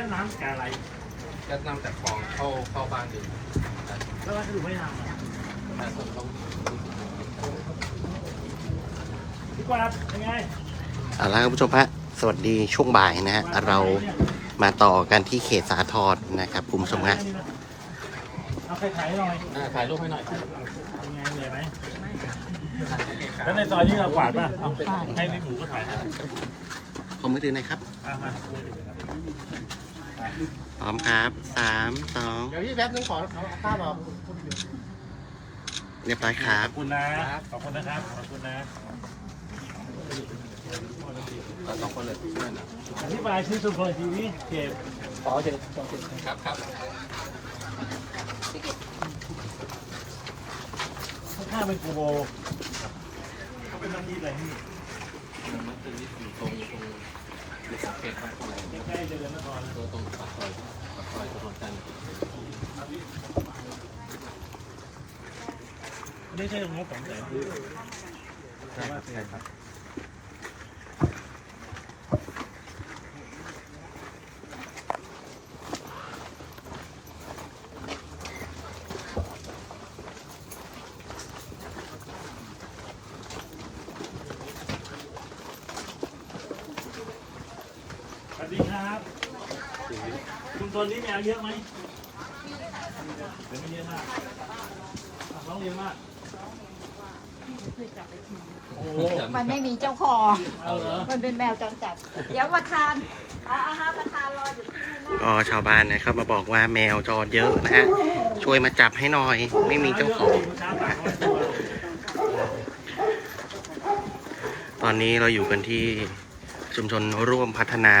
ค่น้ำแกอะไรก็นำจากคลองเข้าเข้าบ้านดิแล้วก็คือไม่ทำอะแต่ผมต้องพี่กวาดยังไงเอาละครับผู้ชมฮะสวัสดีช่วงบ่ายนะฮะเรามาต่อกันที่เขตสาทรนะครับคุณผู้ชมฮะเอาใครถ่ายหน่อยอ่าถ่ายรูปให้หน่อยยังไงเหนื่อยไหมแล้วในซอยนี้เรากวาดป่ะเอาให้พี่หมูก็ถ่ายให้ ขอมือถือหน่อยครับอะมาพร้อมครับสามสองเดี๋ยวพี่แป๊บนึงขอเอาข้าวมาเรียบร้อยครัขบอบคุณนะ ขอบคุณนะครับ ขอบคุณนะเอาสองคนเลยเพื่อนนะอธิบายชื่อสุพรรณทีวีเก็บขอเชิญครับครับข้างๆเป็นกูโบเขาเป็นนักที่อะไรนี่ มันคือยู่ตรงตรงอยู่สังเกตบ้านตรงไหนใกล้ๆเจริญนตัวตรงปากซอยปากซอยถนนจันทร์ไม่ใช่งบสองแต่คือใช่ครับใช่ครับ สวัสดีครับคุณตนนี้ แมวเยอะไหมเดี๋ยวไม่เยอะมากอะน้องเยอะมากโอ้โหมันไม่มีเจ้าของเอาเหรอมันเป็นแมวจรจัด เดี๋ยวประธานเอาอาหารประธานรออยู่ที่นี่นะก็ชาวบ้านนะครับมาบอกว่าแมวจรเยอะนะฮะช่วยมาจับให้หน่อย ไม่มีเจ้าของเช้าปากเขาไม่ตัวตอนนี้เราอยู่กันที่ชุมชนร่วมพัฒนา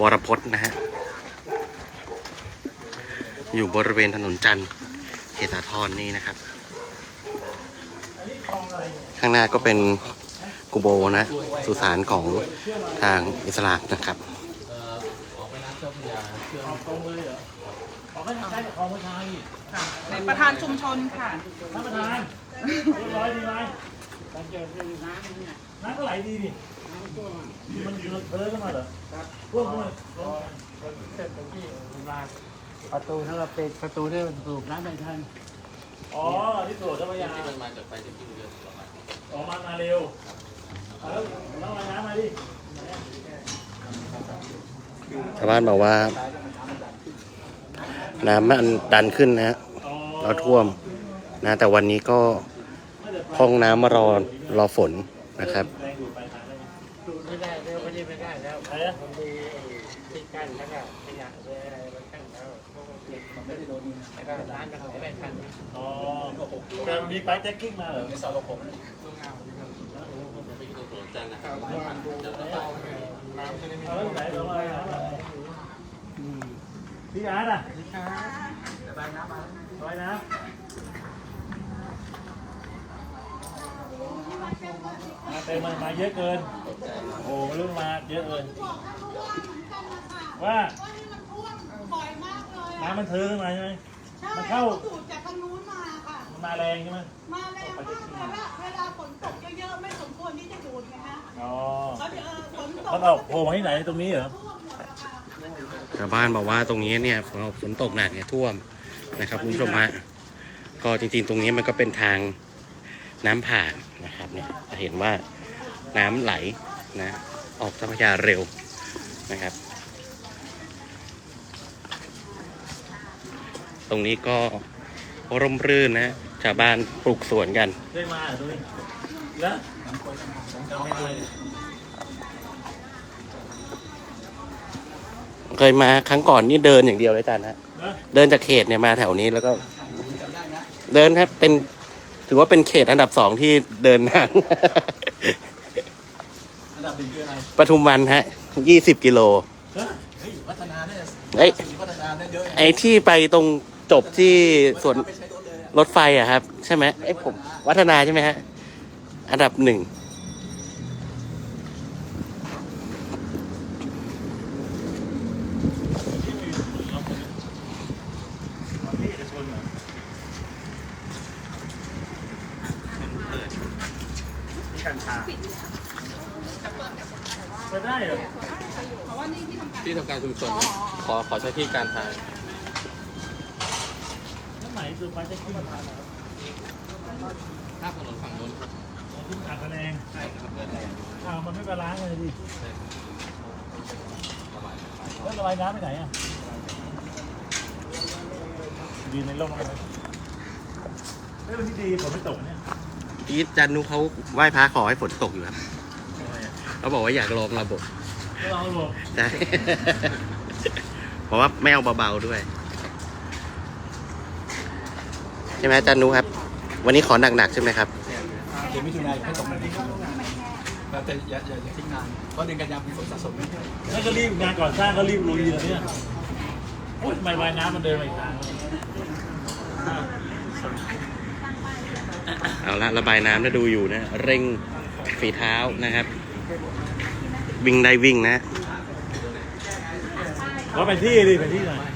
วรพจน์นะฮะ อยู่บริเวณถนนจันทร์เขตสาทรนี่นะครับ ข้างหน้าก็เป็นกุโบนะ สุสานของทางอิสลามนะครับเอ่อออกไปน้ำเจ้าพระยาเชื่อมเอาตรงเลยเหรอออกให้ใกล้กับคลองประชาอีกเป็นประธานชุมชนค่ะ ท่านประธานเรียบร้อยดีไหมน้ำก็ไหลดีนี่ มันอยู่ในเพิร์ขึ้นมาเหรอครับพวกมัน ประตูถ้าเราปิดประตูที่มันสูบน้ำไม่ทันอ๋อที่โสดเจ้าพระยาที่มันมาจากไปที่ที่เรือประมาณออกมามาเร็วเอาแล้วแล้วมาน้ำมาดิชาวบ้านบอกว่า น้ำมันดันขึ้นนะฮะอ๋อเราท่วมนะ แต่วันนี้ก็พร่องน้ำมารอรอฝนนะครับ แรงดูดไปทางได้ไหมสูบไม่ได้แล้วไม่ได้ไม่ได้แล้วใครอะมันมีไอ้ที่กั้นแล้วก็ขยะเลยอะไรมันกั้น แล้วพวกมันเก็บมันไม่ได้โดนแล้วก็ร้านมันไหลไปทันอ๋อแต่มีไปแจ็คกิ้งมาเหรอไม่สอบกับผมไปที่ถนนจันทร์นะครับจะต้องน้ำจะได้ไม่เอาแล้วไหนเรามาน้ำอะพี่อาร์ตอะระบายน้ำมาระบายน้ำมาเต็มมันมาเยอะเกิน โอ้เรื่องมาเยอะเกิน ว่า บ่อยมากเลย น้ำมันเทขึ้นมาใช่ไหม ใช่มันเข้า สูดจากทางนู้นมาค่ะ มันมาแรงใช่ไหมมาแรงมากเลยว่าเวลาฝนตกเยอะๆไม่สมควรที่จะดูดไงฮะอ๋อเขาจะเออฝนตกเขาเอาโผล่มาที่ไหนตรงนี้เหรอ ท่วมหมดอะค่ะชาวบ้านบอกว่าตรงนี้เนี่ยพอฝนตกหนักเนี่ยท่วมนะครับคุณผู้ชมฮะก็จริงๆ ตรงนี้มันก็เป็นทางน้ำผ่านนะครับเนี่ยจะเห็นว่าน้ำไหลนะออกเจ้าพระยาเร็วนะครับ ตรงนี้ก็ร่มรื่นนะชาวบ้านปลูกสวนกันได้มาเหรอตรงนี้แล้วจำไม่ได้เคยมาครั้งก่อนนี่เดินอย่างเดียวเลยอาจารย์ฮะนะเดินจากเขตเนี่ยมาแถวนี้แล้วก็ เดินครับเป็น ถือว่าเป็นเขตอันดับสองที่เดินทางอันดับหนึ่งคืออะไรปทุมวันฮะยี่สิบกิโลฮะเฮ้ยวัฒนาเนี่ยไอ้สีวัฒนาเนี่ยเยอะไอ้ที่ไปตรง จบที่สวนไม่ใช่รถเลยอะรถไฟอะครับ ใช่ไหมไอ้ผม วัฒนาใช่ไหมฮะ อันดับหนึ่งที่เอกชนเหรอที่กัญชาเปิดได้เหรอเพราะว่านี่ที่ทำการที่ทำการชุมชนขอขอใช้ที่การทาง นั่นไหนคือไปจะ ขึ้นมาทานเหรอข้ามถนนฝั่งนู้นครับขึ้นอัดคะแนนใช่ครับเดินแรงอ้าวมันไม่บาลานซ์เลยดิใช่ครับประมาณแล้วระบายน้ำไปไหนอะดีในร่มอะไรเฮ้ยวันนี้ดีฝนไม่ตกเนี่ยอีทจันนุเขาไหว้พระขอให้ฝนตกอยู่ครับเขาบอกว่าอยากลองระบบก็ลองดูใช่เพราะว่าไม่เอาเบาๆด้วย ใช่ไหมจันนุครับ วันนี้ขอหนักๆใช่ไหมครับเดือนมิถุนายนให้ตกมาดีแต่อย่าอย่าอย่าทิ้งนานเพราะเดือนกันยายนมีฝนสะสมแล้วก็รีบงานก่อสร้างก็รีบลุยเลยเนี่ยโอ๊ยทำไมวายน้ำมันเดินมาอีกทางเอาละระบายน้ำนะดูอยู่นะ เร่งฝีเท้านะครับ วิ่งได้วิ่งนะเราไปที่ดิไปที่หน่อย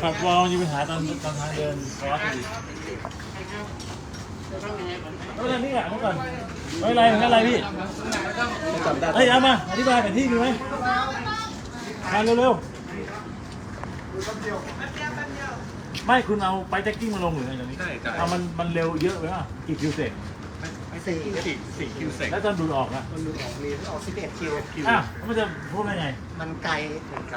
ขับวอลมีปัญหาตอนตอนทางเดินคอร์สดิไม่เป็นไรนี่อะเมื่อก่อนไม่เป็นไรไม่เป็นไรพี่เฮ้ยเอามาอธิบายแผนที่มีไหมมาเร็วๆไม่คุณเอาไปแจ็คกิ้งมาลงหรือไงอย่างนี้ใช่ใช่เอามันมันเร็วเยอะไปป่ะกี่คิวเสร็จ สี่สี่สี่คิวเซ็กแล้วตอนดูดออกอะมันดูออกมีออกสิบเอ็ดคิวอ้าวแล้วมันจะพูดได้ไง มันไกล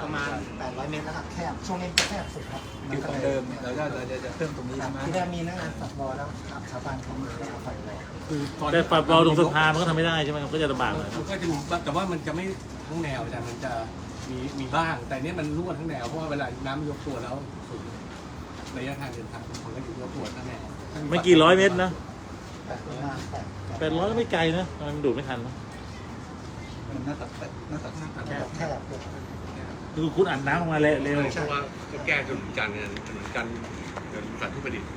ประมาณแปดร้อยเมตรนะครับแคบช่วงนี้จะแคบสุดครับคิวของเดิมเราจะเราจะเพิ่มตรงนี้ใช่ไหมที่ได้มีนักงานสัตว์บอแล้วชาวบ้านเขาไม่ได้เอาไฟเลยคือตอนแต่ปรับเราตรงสะพานมันก็ทำไม่ได้ใช่ไหมมันก็จะลำบากหน่อยมันก็จะมีบ้างแต่ว่ามันจะไม่ทั้งแนวอาจารย์มันจะมีมีบ้าง แต่เนี้ยมันรั่วทั้งแนวเพราะว่าเวลาน้ำมันยกตัวแล้วสูงระยะทางเดินทางมันก็อยู่ยกตัวทั้งแนวไม่กี่ร้อยเมตรนะ แปดร้อยห้าแปดแปดร้อยก็ไม่ไกลนะทำไมมันดูดไม่ทันวะมันน่าตัดน่าตัดแคบแคบคือคุณอัดน้ำออกมาเร็วเพราะว่าก็แก้ถนนจันทร์เนี่ยถนนจันทร์ถนนสาธุประดิษฐ์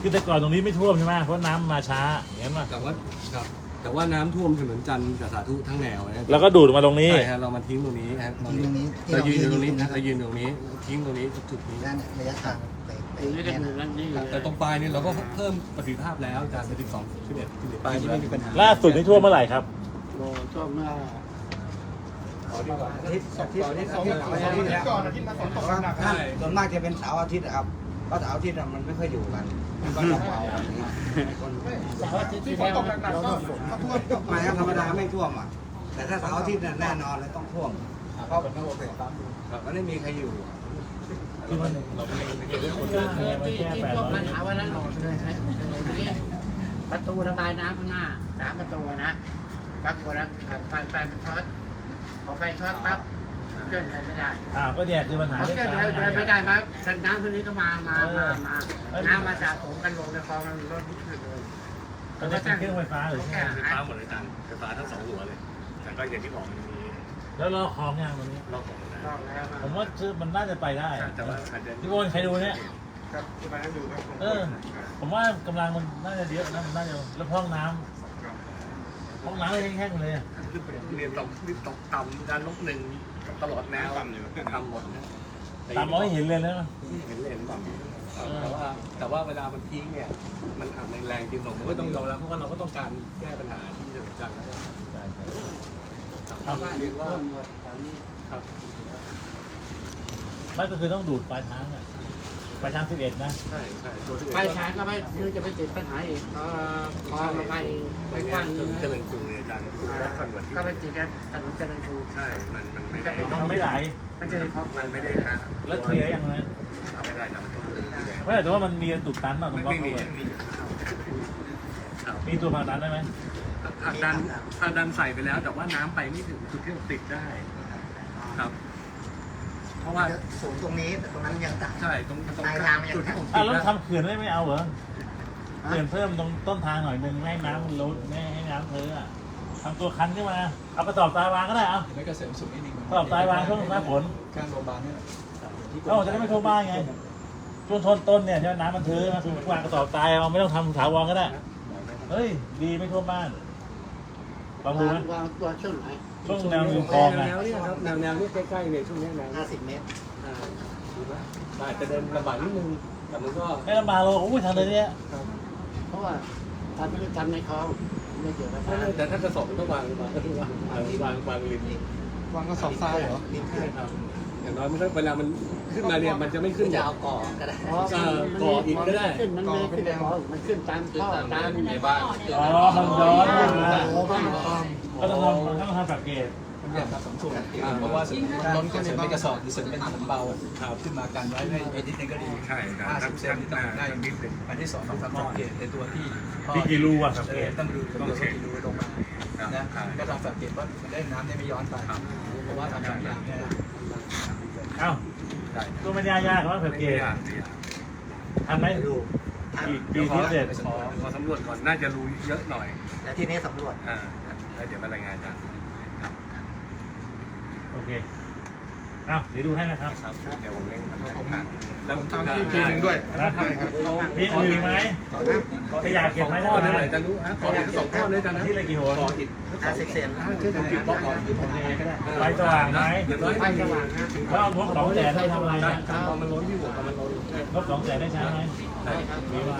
คือแต่ก่อนตรงนี้ไม่ท่วมใช่ไหมเพราะน้ำมาช้าอย่างนั้นป่ะแต่ว่าครับแต่ว่าน้ำท่วมถนนจันทร์กับสาธุทั้งแนวนะแล้วก็ดูดมาตรงนี้ใช่ฮะเรามาทิ้งตรงนี้ฮะตรงนี้ที่เราเรายืนอยู่ตรงนี้นะเรายืนตรงนี้ทิ้งตรงนี้จุดนี้ด้านระยะทาง ไปไปเนี่ยนะแต่ตรงปลายเนี่ยเราก็เพิ่มประสิทธิภาพแล้วจาก12 11 11ปลายที่ไม่มีปัญหาล่าสุดนี่ท่วมเมื่อไหร่ครับช่วงเมื่ออาทิตย์อาทิตย์อาทิตย์อาทิตย์อาทิตย์ก่อนอาทิตย์มาฝนตกหนักใช่ส่วนมากจะเป็นเสาร์อาทิตย์ครับเพราะเสาร์อาทิตย์อะมันไม่ค่อยอยู่กันมันก็จะเบาแบบนี้คนเสาร์อาทิตย์ที่ฝนตกหนักๆก็ฝนก็ท่วมไม่ครับธรรมดาไม่ท่วมอะแต่ถ้าเสาร์อาทิตย์เนี่ยแน่นอนเลยต้องท่วมเพราะมันมันไม่มีใครอยู่ คือมันเราไม่ได้คนเดินแค่แค่แปดร้อยปัญหาวันนั้นออกเลยนะประตูระบายน้ำข้างหน้าสามประตูนะปรากฏว่าไฟไฟมันช็อตพอไฟช็อตปั๊บเคลื่อนไปไม่ได้อ่าก็เนี่ยคือปัญหาพอเคองลื่อนการไปไม่ได้ปั๊บน้ำตัวนี้ก็มามามามาน้ำมาสะสมกันลงในคลองมันลดขึ้นเลยตอนนี้เป็นเครื่องไฟฟ้าหรือไฟฟ้าหมดเลยจารย์ไฟฟ้าทั้งสองหัวเลยแต่ก็อย่างที่บอกมันมี แล้วเราคลองยังตรงนี้รอบของนะลอกแล้วผมว่าคือมันน่าจะไปได้แต่ว่าอาจจะพี่โอนใครดูเนี่ยครับที่มาดูครับเออ ผมว่ากำลังมันน่าจะเยอะนะมันน่าจะแล้วห้องน้ำห้องน้ำแห้งๆเลยอะเรียนตกรีบตกต่ำการลบหนึ่งตลอดแนวต่ำอยู่ต่ำหมดนะตามมองไม่เห็นเลยนะเห็นเลยต่ำแต่ว่าแต่ว่าเวลามันพีคเนี่ย มันอาจในแรงจริงผมก็ต้องยอมรับเพราะว่าเราก็ต้องการแก้ปัญหาที่จะจังแล้ว ครับเรียกว่าครับไม่ก็คือต้องดูดปลายทางอะปลายทางสิบเอ็ดนะใช่ใช่ตัวที่ไฟฉายก็ไม่คือจะไปติดปัญหาอีกเออพอมาไปไปกว้างเจนี้ริญกรุงเนี่ยอาจารย์คอนเวิร์ตก็ไปติดกันถนนเจริญกรุงใช่มันมันไม่ได้มันไม่ไหลไม่ใช่เพราะมันไม่ได้หาแล้วเคลียร์ยังไงไม่ได้นะมันต้องตื้อที่แดงไม่แต่ว่ามันมีตุกตันป่ะตรงไม่บล็อกไม่เขามีเลยมีมีตัวผลักดันได้ไหม ผลักดันผลักดันใส่ไปแล้ว แต่ว่าน้ำไปไม่ถึงจุดที่เราติดได้ครับ เพราะว่าสูงตรงนี้แต่ตรงนั้นยังต่ำ ใช่ตรงตรงปลายทางมันยัง จุดที่ผมอะติดแล้วนะ ทำเขื่อนได้ไม่เอาเหรอเขื่อนเพิ่มตรงต้นทางหน่อยหนึ่งไม่ให้น้ำมันลดไม่ให้น้ำเทอะอะทำตัวคันขึ้นมาเอากระสอบทรายวางก็ได้เอา ไม่กระเสริมสูงนิดนึงกระสอบทรายวางช่วงหน้าฝน ข้างโรงพยาบาลเนี่ยเอ้าจะได้ไม่ท่วมบ้านไงช่วงทนต้นเนี่ยใช่ไหมน้ำมันเทอะมาถูกวางกระสอบทรายเอาไม่ต้องทำถาวรก็ได้ เฮ้ย ดีไม่ท่วมบ้าน ลองดูไหมวางตัวช่วงไหนช่วงแนวริมคลองไงแนวเนี่ยครับแนวแนวนี้ใกล้ๆเนี่ยช่วงนี้แนวห้าสิบเมตรอ่าได้แต่เดินลำบากนิดนึงแต่มันก็ไม่ลำบากหรอกโอ้ยทางเดินเนี้ยเพราะว่าทำไม่ได้ทำในคลองไม่เกี่ยวกับไม่ทางแต่ถ้ากระสอบมันต้องวางวางวางวางวางริมวางกระสอบทรายเหรอใช่ครับ อย่างน้อยมันก็เวลามันขึ้นมาเนี่ยมันจะไม่ขึ้นจะเอาก่อก็ได้ก่ออีกก็ได้ ขึ้นมันไม่ขึ้นในคลองมันขึ้นตามท่อตามในบ้านอ๋อมันย้อนมาก็ต้องทำต้องทำแบบเกตมันอยากครับสมส่วนเพราะว่าสมมติล้นก็เสริมเป็นกระสอบหรือเสริมเป็นถุงเบาขึ้นมากันไว้ให้ไอ้นิดนึงก็ดีใช่ครับห้าสิบเซนนี่ต้องได้นิดนึงอันที่สองต้องสังเกตในตัวที่พี่กี่รูอะสังเกตต้องดูต้องเช็คดูลงมานะก็ลองสังเกตว่ามันได้น้ำได้ไม่ย้อนไปเพราะว่าทำแบบนี้เนี่ย เอ้าก็ไม่ได้ยากหรอกแบบเกตทำไหมกี่ปีที่เสร็จขอขอสำรวจก่อนน่าจะรู้เยอะหน่อย และที่นี้สำรวจอ่าแล้วเดี๋ยวมารายงานกันโอเคเอ้าเดี๋ยวดูให้นะครับครับเดี๋ยวผมเร่งทำให้ผ่านแล้วผมทำที่ปีนึงด้วยพี่อื่นไหมขยะเก็บไหมข้อได้นึงไหมเลยจะรู้ฮะขออีกสองข้อเลยกันนะที่ละกี่หัวขออีกห้าสิบเซนช่วยผมปิดบล็อกก่อนไฟสว่างไหมเดี๋ยวน้อยไฟสว่างนะแล้วเอางบสองแสนได้ทำอะไรนะนะพอมันล้นที่หัวพอมันล้นงบสองแสนได้ใช้ไหมมีไหม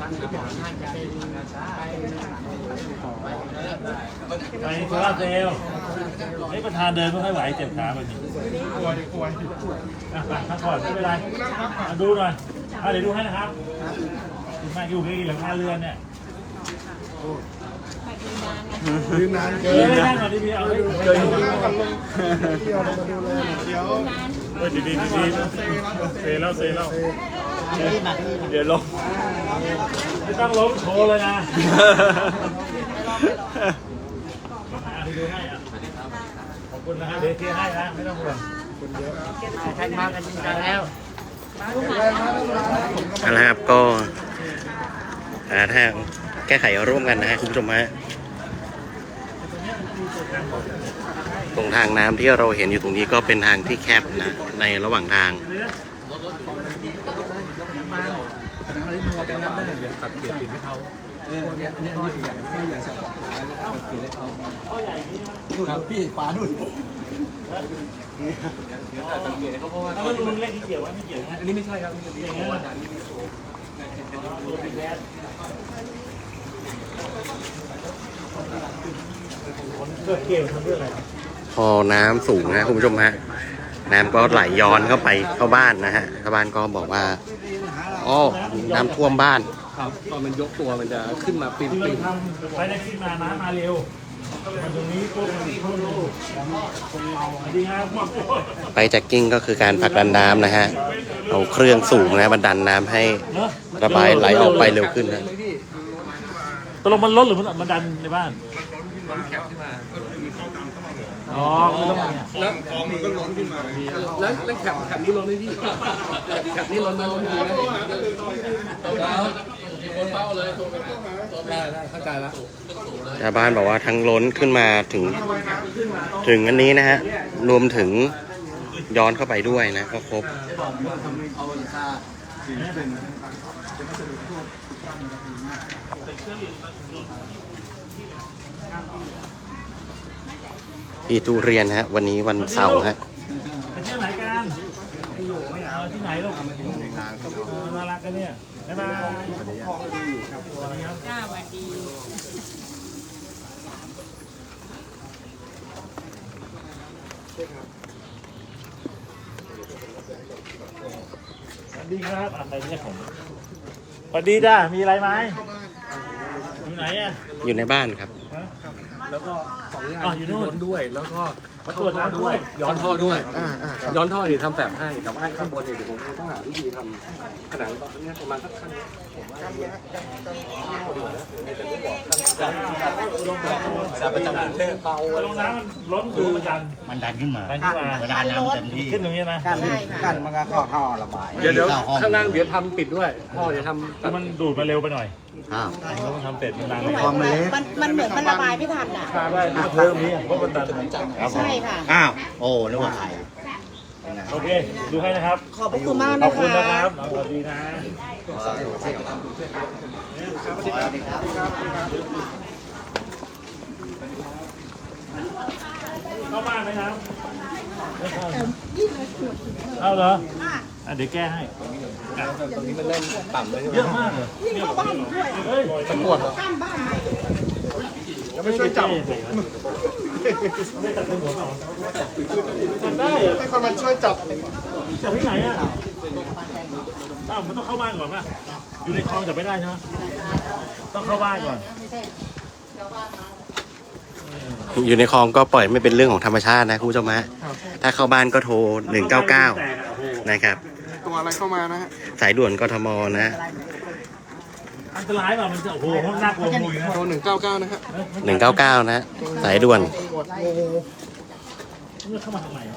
ทางที่บอกน่าจะเป็นไปไปไปโซลาร์เซลล์ ไอ้ประธานเดินไม่ค่อยไหวเจ็บขาแบบนี้กลัวดิกลัวอะพักผ่อนไม่เป็นไรอะดูหน่อยอะเดี๋ยวดูให้นะครับคุณแมาอยู่กี่หลังคาเรือนเนี่ยยืนนานเกิอนได้นั่งก่อนที่พี่เอาให้เกินยืนนานกันลงเดี๋ยวเดี๋ยวเฮ้ยดีดีดีดีเซแล้วเซแล้วเดี๋ยวลงไม่ต้องล้มโชว์เลยนะอะเดี๋ยวดูให้อะข อบคุณนะครับเดี๋ยวเคลียร์ให้นะไม่ต้องห่วงใครมากันจริงจังแล้วเอาละครับก็หาทางแก้ไขร่วมกันนะฮะคุณผู้ชมฮะตรงทางน้ำที่เราเห็นอยู่ตรงนี้ก็เป็นทางที่แคบนะในระหว่างทางตัดเกียร์ปิดให้เขาครับพี่ฟ้าดุนแล้วก็ดูเลขที่เกี่ยวไว้ไม่เกี่ยวนะอันนี้ไม่ใช่ครับนี่อย่างเงี้ยเพื่อเกี่ยวทำเพื่อน้ำสูงนะคุณผู้ชมฮะน้ำก็ไหลย้อนเข้าไปเข้าบ้านนะฮะชาวบ้านก็บอกว่าอ๋อน้ำท่วมบ้าน ครับตอนมันยกตัวมันจะขึ้นมาปีนที่เราปีนทำไปในคลิปมาน้ำมาเร็ว ตรงนี้ปุ๊บมันพุ่งลูกคนเราดีงามมากไปแจ็คกิ้งก็คือการผลักดันน้ำนะฮะ เอาเครื่องสูงนะมันดันน้ำให้เนอะระบายไหลออกไปเร็วขึ้นนะตกลงมันลดหรือมันมันดันในบ้านมันแคบขึ้นมาอ๋อมันต้องเนี่ยแล้วคลองมันก็ล้นขึ้นมา แล้วแล้วแคบแคบนี้ล้นไหมพี่แคบนี้ล้นไหมล้นไหม ได้ได้เข้าใจแล้วชาวบ้านบอกว่าทั้งล้นขึ้นมาถึงถึงอันนี้นะฮะ รวมถึงย้อนเข้าไปด้วยนะ ก็ครบ พี่ทุเรียนฮะ วันนี้วันเสาร์ฮะ ไปเที่ยวไหนกันเอาที่ไหนลูกเออน่ารักกันเนี่ย บ๊ายบายสวัสดีครับจ้าสวัสดีสวัสดีครับอะใครเรียผมสวัสดีจ้ามีอะไรไหมอยู่ไหนอะอยู่ในบ้านครับ แล้วก็สองงานอ๋ออยู่นู่นล้นด้วยแล้วก็ มาตรวจน้ำด้วย ย้อนท่อด้วยย้อนท่อเดี๋ยวทำแบบให้แต่ว่าข้างบนเนี่ยเดี๋ยวผมต้องหาวิธีทำขนาดตอนนี้ประมาณสักขั้นผมว่าสาประจำกรุงเทพลงน้ำมันล้นคือมันดันมันดันขึ้นมาดันขึ้นมาเวลาน้ำเต็มที่ขึ้นตรงนี้นะกั้นกั้นมันก็เข้าท่อระบาย เดี๋ยวเดี๋ยวข้างล่างเดี๋ยวทำปิดด้วยพ่อเดี๋ยวทำคือมันดูดมาเร็วไปหน่อยอ้าวเราต้องทำเป็ดมันดันความมันเล็กมันมันเหมือนมันระบายไม่ทันอะ ได้มาเพิ่มนี้เพราะมันดันใช่ค่ะ อ้าว โอ้นึกว่าใครโอเค ดูให้นะครับ ขอบพระคุณมากขอนะบคุณคะนะครับสวัสดีนะ เข้าบ้านไหมครับยี่เลยขวดถึงเลยเอาเหรอ อะอะเดี๋ยวแก้ให้ตรงนี้มันเริ่มต่ำเลยใช่ไหมเยอะมากเลยนี่เข้าบ้านหนูด้วย เฮ้ยตะกรวดเหรอข้ามบ้านมายังไม่ช่วยจับไม่จับเป็นหัวเปล่าจับได้เหรอให้คนมาช่วยจับจับที่ไหนอะอ้าวมันต้องเข้าบ้านก่อนป่ะอยู่ในคลองจับไม่ได้ใช่ไหมต้องเข้าบ้านก่อนอยู่ในคลองก็ปล่อยไม่เป็นเรื่องของธรรมชาตินะคุณผู้ชมฮะถ้าเข้าบ้านก็โทร 199 นะครับ ตัวอะไรเข้ามานะฮะสายด่วนกทมนะอันตรายเปล่ามันจะโอ้โหน่ากลัวมุยนะโทรหนึ่งเก้าเก้านะฮะ199นะสายด่วนมันจะเข้ามาทำไมอะ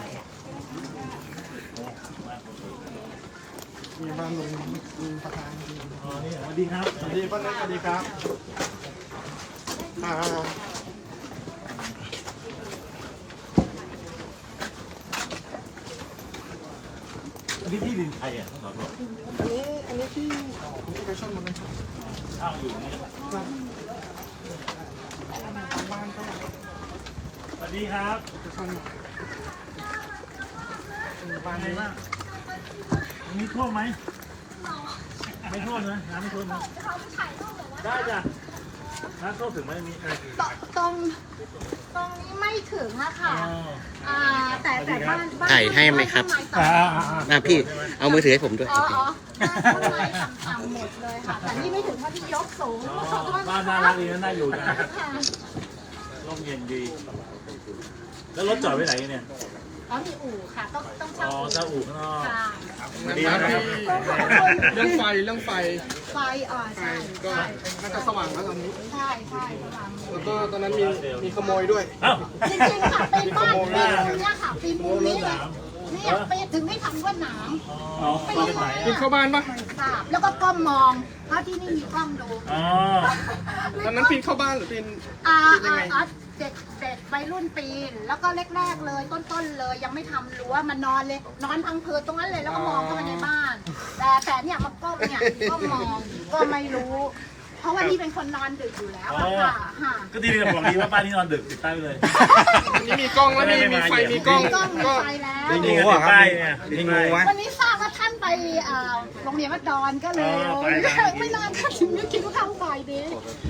มีบ้านลุงประธานอ๋อนี่สวัสดีครับสวัสดีป้าเล็กสวัสดีครับอ่า นนี้ที่ดินใครอะต้องสอนบอกอันนี้อันนี้ที่ของเอกชนหมดเลยครับข้าวอยู่นี่สวัสดีครับเอกชนบ้านไหนบ้างมีท่วมไหมไม่ท่วมนะน้ำไม่ท่วมนะได้จ้ะน้ำท่วมถึงไหมมีอะไรตรงตรงนี้ไม่ถึงอะค่ะอ๋ออ่า แต่แต่บ้านบ้านถ่ายให้ไหมครับข้างในต่ำอะพี่เอามือถือให้ผมด้วยอ๋ออ๋อข้างในต่ำๆหมดเลยค่ะ แต่นี่ไม่ถึงว่าที่ยกสูงอ๋อขอโทษะคะบ้านน่ารักดีนะน่าอยู่นะค่ะร่มเย็นดี แล้วรถจอดไว้ไหนเนี่ย อ๋อมีอู่ค่ะ ต้องต้องอ๋เช่าออู่เจ้าอู่ข้างนอก ค่ะ ดีนะครับเรื่องไฟเรื่องไฟไฟอ่าใช่ก็ใช่น่าจะสว่างแล้วตอนนี้ ใช่ใช่ประมาณนี้แล้วก็ตอนนั้นมีมีขโมยด้วย เอ้า จริงๆค่ะเป็นบ้านปีนเนี่ยค่ะปีนมุมนี้เลยเนี่ยปีนถึงไม่ทำว่าหนามอ๋อบ้านไหนกินอะเข้าบ้านปะค่ะแล้วก็ก้มมองเพราะที่นี่มีกล้องดู อ๋อตอนนั้นปีนเข้าบ้านหรือปีน อ่าปีนยังไงอ่าเด็กเด็กวัยรุ่นปีน แล้วก็แรกๆเลยต้นๆเลย ยังไม่ทำรั้วมันนอนเลย นอนพังผืดตรงนั้นเลยแล้วก็มองเข้ามาในบ้าน แต่แต่เนี่ยมันก้มเนี่ยก็มองก็ไม่รู้ เพราะว่านี่เป็นคนนอนดึกอยู่แล้วอะค่ะค่ะก็ดีเลยบอกดีว่าบ้านนี้นอนดึกติดใต้ไปเลย อันนี้มีกล้องแล้วมีมีไฟมีกล้องมีกล้องมีก็ ไฟแล้วจริงๆก็ติดป้ายเนี่ยติดมีป้างูยไหม วันนี้ทราบว่าท่านไปอ่าโรงเรียนวัดดอนก็เลย อ๋อไปนะ ไม่นานก็ถึงนึกคิดว่าเข้าไปดี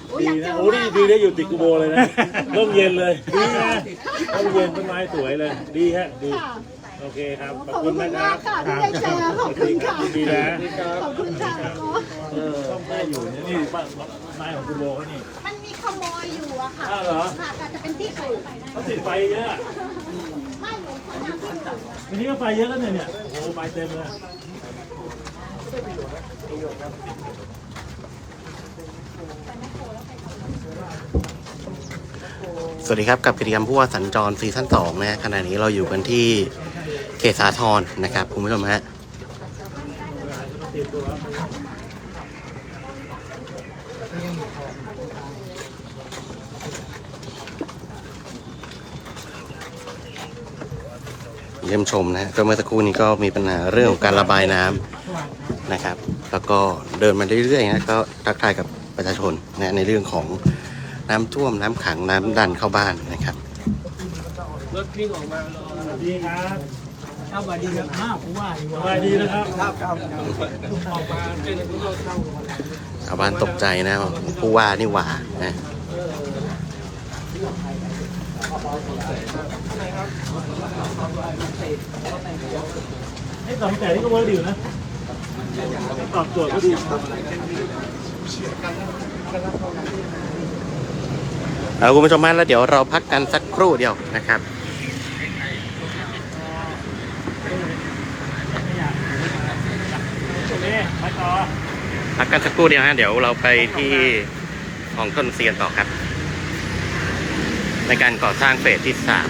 โอ้ยดีอยากเจนะอโอ้ดีมากดีได้อยู่ติดกูโบเลยนะ ร่มเย็นเลย ดีนะร่มเย็นต้นไม้สวยเลย ดีฮะ ดี ค่ะ โอเคครับ ขอบคุณมากค่ะที่ได้เจอขอบคุณค่ะดีนะ ขอบคุณค่ะเออต้องได้อยู่เนี่ยนี่บ้านไม้ของกูโบเขานี่ มันมีขโมยอยู่อะค่ะอ้าวเหรอ ค่ะแต่จะเป็นที่สูงเขาติดไฟเยอะไม่หลงคนยังที่สูงวันนี้ก็ไฟเยอะแล้วเนี่ยเนี่ยโอ้โหไฟเต็มเลยสวัสดีครับกับกิจกรรมผู้ว่าสัญจรซีซั่นสองนะฮะขณะนี้เราอยู่กันที่เขตสาทรนะครับคุณผู้ชมฮะเยี่ยมชมนะฮะก็เมื่อสักครู่นี้ก็มีปัญหาเรื่องของการระบายน้ำนะครับ แล้วก็เดินมาเรื่อยๆนะก็ทักทายกับประชาชนนะในเรื่องของน้ำท่วมน้ำขังน้ำดันเข้าบ้านนะครับรถวิ่งออกมาสวัสดีครับ สวัสดีครับอ้าวผู้ว่าดีสว่าบายดีนะครับครับครับออกมาเป็นผู้เข้าเข้าชาวบ้านตกใจนะผู้ว่านี่หว่านะให้สองแต่นี่ก็เวิร์กดีอยู่นะตอบโจทย์ก็ดีเอาคุณผู้ชมมาแล้วเดี๋ยวเราพักกันสักครู่เดียวนะครับ โอเคไปต่อ พักกันสักครู่เดียวฮะเดี๋ยวเราไปที่ของต้นเซียนต่อครับ ในการก่อสร้างเฟสที่สาม